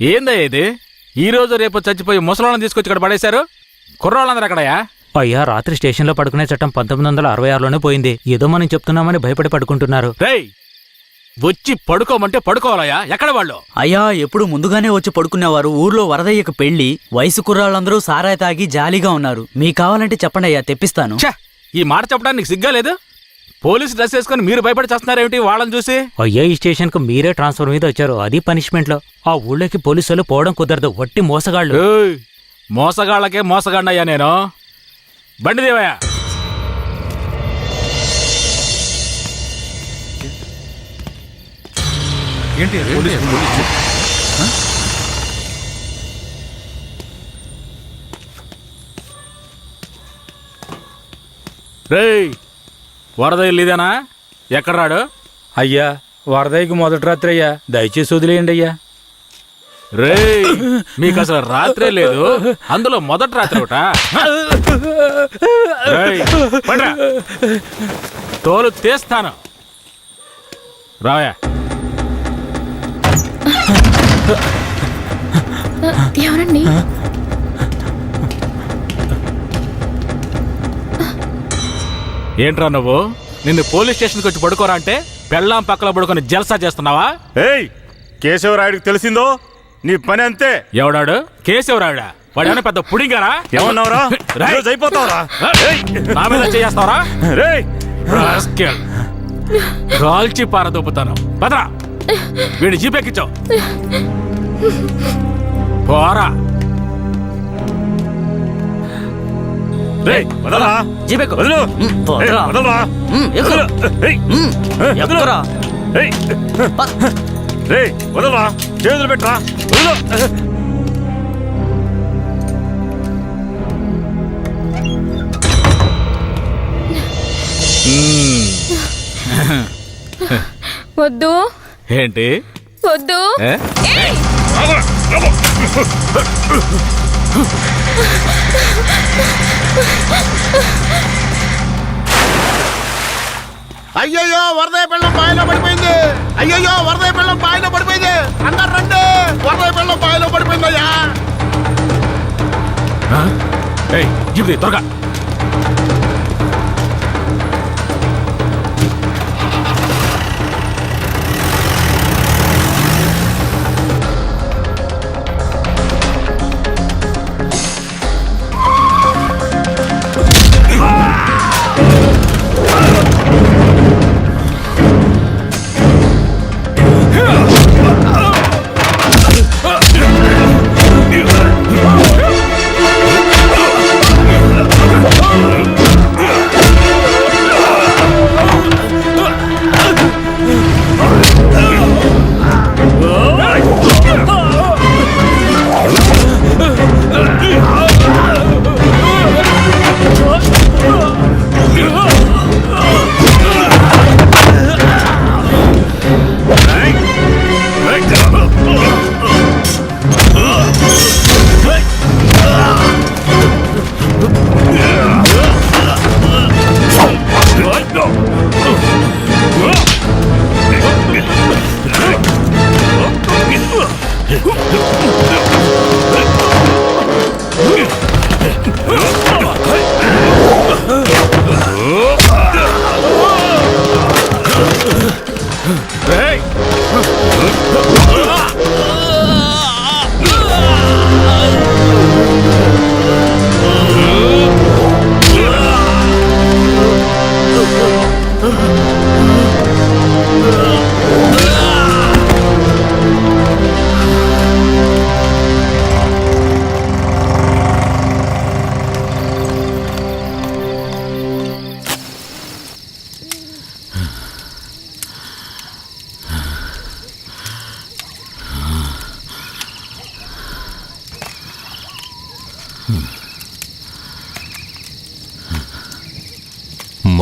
ఏందా ఇది? ఈ రోజు రేపు చచ్చిపోయి ముసలాళ్ళని తీసుకొచ్చి ఇక్కడ పడేశారు? కుర్రాళ్ళందరూ అక్కడయా అయ్యా రాత్రి స్టేషన్లో పడుకునే చట్టం పంతొమ్మిది వందల అరవై ఆరులోనే పోయింది. ఏదో మనం చెప్తున్నామని భయపడి పడుకుంటున్నారు. రేయ్ వచ్చి పడుకోమంటే పడుకోవాలయ్యా. ఎక్కడ వాళ్ళు? అయ్యా ఎప్పుడు ముందుగానే వచ్చి పడుకునేవారు. ఊర్లో వరదయ్యకు పెళ్ళి వయసు కుర్రాళ్ళందరూ సారాయి తాగి జాలీగా ఉన్నారు. మీకు కావాలంటే చెప్పండి అయ్యా తెప్పిస్తాను. ఛ! ఈ మాట చెప్పడానికి నీకు సిగ్గా లేదు? పోలీసు డ్రెస్ వేసుకొని మీరు భయపడి చేస్తున్నారేమిటి? వాళ్ళని చూసి? అయ్యా ఈ స్టేషన్కు మీరే ట్రాన్స్ఫర్ మీద వచ్చారు. అది పనిష్మెంట్లో. ఆ ఊళ్ళోకి పోలీసులు పోవడం కుదరదు. వట్టి మోసగాళ్ళు. ఏయ్, మోసగాళ్ళకే మోసగాడినయ్యా నేను. బండి దేవయ్యా. ఏంటి రేయ్ వరద ఇల్లుదేనా ఎక్కడ రాడు? అయ్యా వరదయ్యకి మొదటి రాత్రి అయ్యా. దయచేసి వదిలేయండి అయ్యా. రేయ్ మీకు అసలు రాత్రే లేదు. అందులో మొదటి రాత్రి ఒకట? రేయ్, పండ్రా. తోలు తీస్తాను. రావయా ఎవరండి? ఏంట్రా నువ్వు? నిన్ను పోలీస్ స్టేషన్కి వచ్చి పడుకోరా అంటే పెళ్ళాం పక్కల పడుకొని జల్సా చేస్తున్నావా? ఏయ్ కేశవరాయుడికి తెలిసిందో? నీ పని అంతే. ఎవడాడు? కేశవరావుడా వాడేమైనా పెద్ద పుడింగారా? ఏమన్నావురా. ఈరోజు అయిపోతావురా. ఏయ్. నా మీద చేస్తావరా రేయ్! కాల్చి పారదొప్పుతాను పదరా! వీడి జీపెక్కించావు పోరా! జీపెక్కు. వదలు. ఏయ్, వదలరా. ఎక్కురా. రేయ్ వదలరా? చేతులు పెట్టరా? వదలు. వద్దు. ఏంటి? వద్దు! అయ్యయ్యో వరదయ్య పిల్లం బాయిలో పడిపోయింది. అయ్యయ్యో వరదయ్య పిల్లం బాయిలో పడిపోయింది. అందరు రండి. వరదయ్య పిల్లం బాయిలో పడిపోయింది అయ్యా ఏయ్ జీప్ త్వరగా.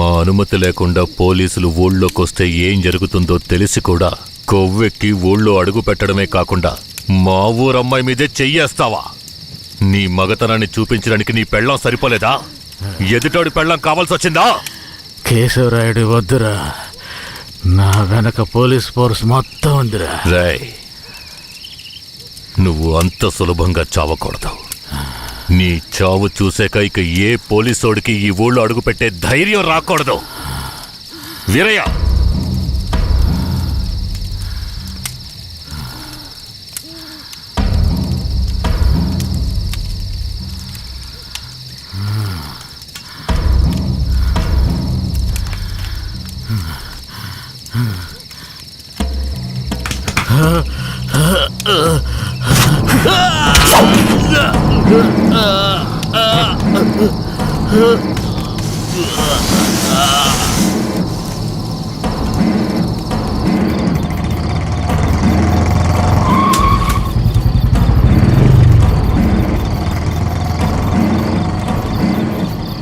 మా అనుమతి లేకుండా పోలీసులు ఊళ్ళోకొస్తే ఏం జరుగుతుందో తెలిసి కూడా కొవ్వెక్కి ఊళ్ళో అడుగు పెట్టడమే కాకుండా మా ఊరమ్మాయి మీదే చెయ్యేస్తావా? నీ మగతనాన్ని చూపించడానికి నీ పెళ్ళం సరిపోలేదా? ఎదుటోడి పెళ్ళం కావాల్సి వచ్చిందా కేశవరాయుడు వద్దురా. నా వెనక పోలీస్ ఫోర్స్ మొత్తం ఉందిరా. రేయ్ నువ్వు అంత సులభంగా చావకూడదు. నీ చావు చూసాక ఇక ఏ పోలీసోడికి ఈ ఊళ్ళో అడుగుపెట్టే ధైర్యం రాకూడదు. వీరయ్య!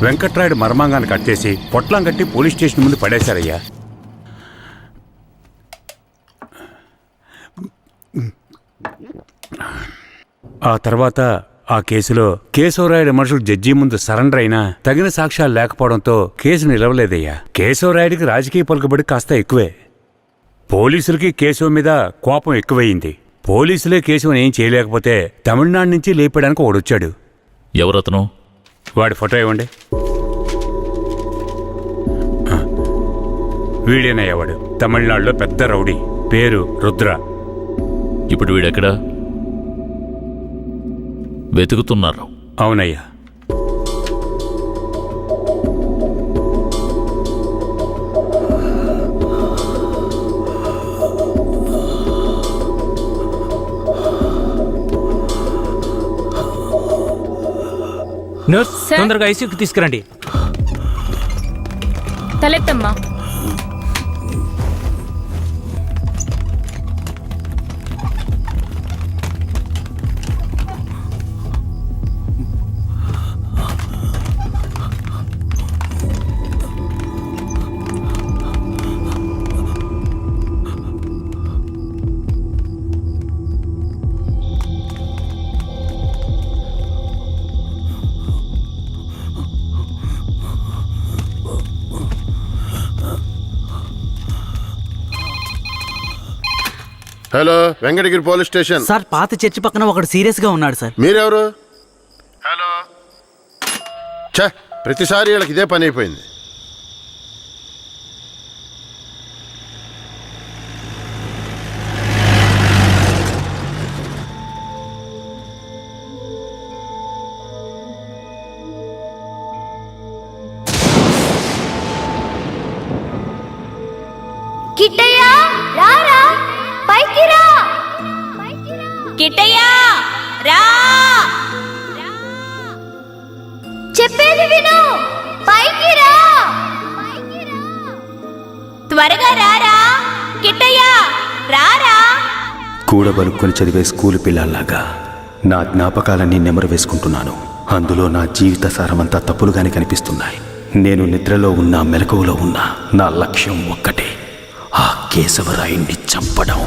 వెంకట్రాయుడు మర్మాంగాన్ని కట్ చేసి పొట్లం కట్టి పోలీస్ స్టేషన్ ముందు పడేశారయ్యా. ఆ తర్వాత ఆ కేసులో కేశవరాయుడు మనుషులు జడ్జి ముందు సరెండర్ అయినా తగిన సాక్ష్యాలు లేకపోవడంతో కేసు నిలవలేదయ్యా. కేశవరాయుడికి రాజకీయ పలుకుబడి కాస్త ఎక్కువే. పోలీసులకి కేశవ మీద కోపం ఎక్కువయింది పోలీసులే కేశవని ఏం చేయలేకపోతే తమిళనాడు నుంచి లేపడానికి ఒకడొచ్చాడు ఎవరతను? వాడి ఫోటో ఇవ్వండి. వీడేనయ్యా వాడు. తమిళనాడులో పెద్ద రౌడీ. పేరు రుద్ర. ఇప్పుడు వీడెక్కడా? వెతుకుతున్నారు? అవునయ్యా. నర్స్? తొందరగా ఐసీయూకి తీసుకురండి తలెత్తమ్మా hello Venkatagiri police station. Sir పాత చర్చి పక్కన ఒకడు సీరియస్గా ఉన్నాడు సార్. మీరెవరు? హలో. ఛ ప్రతిసారి వీళ్ళకి ఇదే పని అయిపోయింది. చిట్టయ్యా రా! చెప్పేది విను! పైకి రా! త్వరగా రారా! కిట్టయ్యా! రారా! కూడబలుక్కొని చదివే స్కూలు పిల్లల్లాగా నా జ్ఞాపకాలన్నీ నెమరు వేసుకుంటున్నాను. అందులో నా జీవిత సారమంతా తప్పులుగానే కనిపిస్తున్నాయి. నేను నిద్రలో ఉన్నా మెలకువలో ఉన్నా నా లక్ష్యం ఒక్కటే. ఆ కేశవరాయుణ్ణి చంపడం.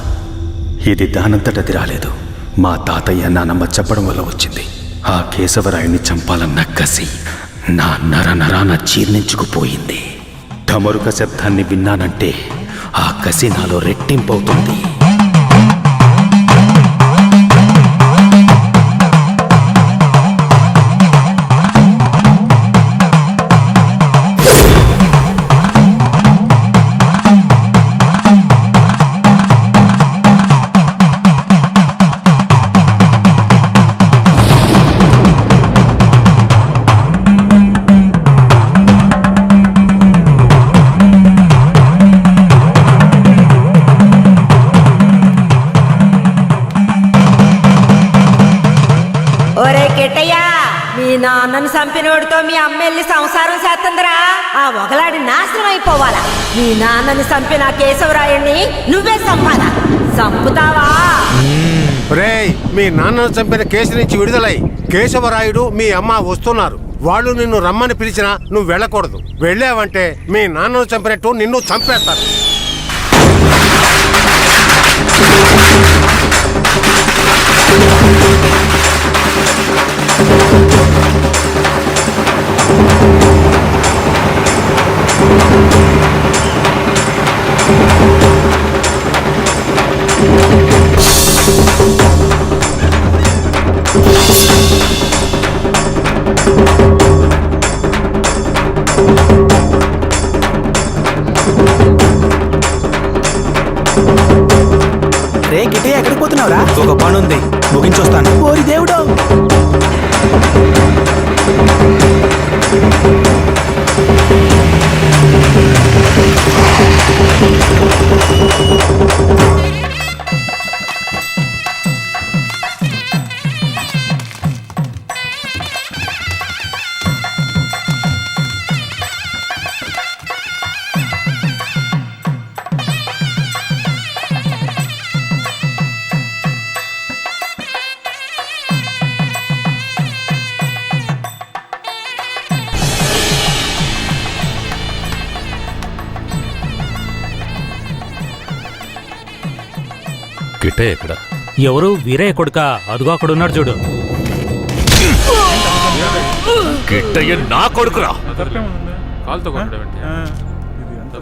ఇది దానంతటది రాలేదు. మా తాతయ్య నానమ్మ చెప్పడం వల్ల వచ్చింది. ఆ కేశవరాయుని చంపాలన్న కసి నా నర నరాన జీర్ణించుకుపోయింది. ఢమరుక శబ్దాన్ని విన్నానంటే ఆ కసి నాలో రెట్టింపవుతుంది. నాన్నని చంపినోడితో మీ అమ్మ వెళ్ళి సంసారం చేస్తుందిరా. ఆ ఒకలాడి నాశనం అయిపోవాలా. మీ నాన్నని చంపిన కేశవరాయుణ్ణి నువ్వే చంపాలా. చంపుతావా? రేయ్ మీ నాన్నను చంపిన కేసు నుంచి విడుదలై కేశవరాయుడు మీ అమ్మ వస్తున్నారు. వాళ్ళు నిన్ను రమ్మని పిలిచినా నువ్వు వెళ్ళకూడదు. వెళ్ళావంటే మీ నాన్నను చంపినట్టు నిన్ను చంపేస్తారు. చూస్తాను. ఓరి దేవుడు. కిట్టే ఎక్కడ ఎవరు? వీరయ్య కొడుక? అదుగో అక్కడ ఉన్నాడు చూడు. కిట్టయ్య నా కొడుకురా?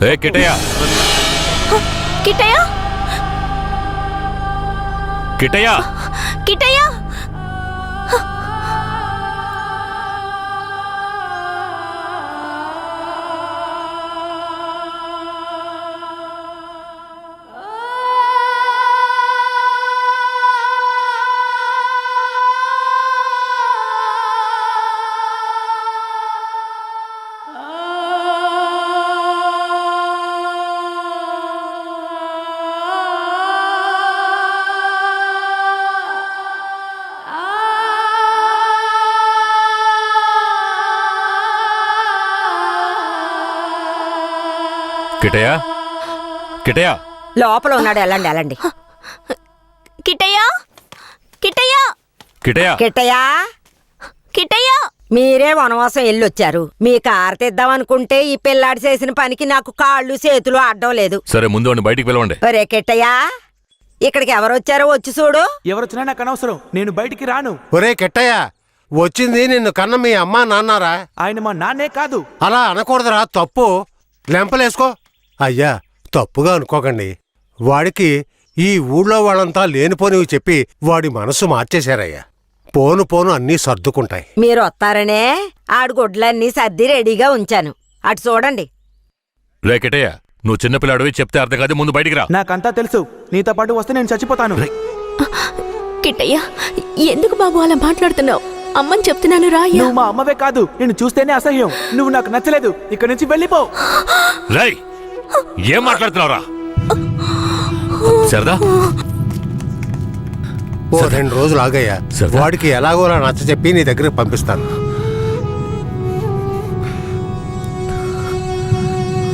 ఏ కిట్టయ్య. కిట్టయ్య? కిట్టయ్య. కిట్టయ్య? కిట్టయ్య కిట్టయ్య లోపల ఉన్నాడు వెళ్ళండి వెళ్ళండి. కిట్టయ్య కిట్టయ్య కిట్టయ్య కిట్టయ్యా కిట్టయ్య మీరే వనవాసం వెళ్ళొచ్చారు. మీ కారు తెద్దామనుకుంటే ఈ పిల్లాడి చేసిన పనికి నాకు కాళ్ళు చేతులు అడ్డం లేదు. సరే ముందు వాడిని బయటికి పిలవండి. ఒరే కిట్టయ్యా ఇక్కడికి ఎవరు వచ్చారో వచ్చి చూడు. ఎవరొచ్చినా నాకు అనవసరం. నేను బయటికి రాను. ఒరే కెట్టయ్య వచ్చింది నిన్ను కన్న మీ అమ్మా నాన్నారా? ఆయన మా నాన్నే కాదు. అలా అనకూడదురా తప్పు. లెంపలేసుకో. అయ్యా తప్పుగా అనుకోకండి. వాడికి ఈ ఊళ్ళో వాళ్ళంతా లేనిపోనివి చెప్పి వాడి మనసు మార్చేశారయ్యా. పోను పోను అన్నీ సర్దుకుంటాయి. మీరు వస్తారనే? ఆడు గుడ్లన్నీ సర్ది రెడీగా ఉంచాను. అటు చూడండి. రే కిట్టయ్య నువ్వు చిన్నపిల్లాడివి చెప్తే అర్థం కాదు ముందు బయటికి రా. నాకంతా తెలుసు. నీతో పాటు వస్తే నేను చచ్చిపోతాను. కిట్టయ్య ఎందుకు బాబు అలా మాట్లాడుతున్నావు? అమ్మని చెప్తున్నాను రా. నువ్వు మా అమ్మవే కాదు నేను చూస్తేనే అసహ్యం. నువ్వు నాకు నచ్చలేదు. ఇక్కడి నుంచి వెళ్ళిపో. రేయ్ ఏం మాట్లాడుతున్నావురా? సరదా? ఓ రెండు రోజులు ఆగయ్యా. వాడికి ఎలాగోలా నచ్చ చెప్పి నీ దగ్గరికి పంపిస్తాను.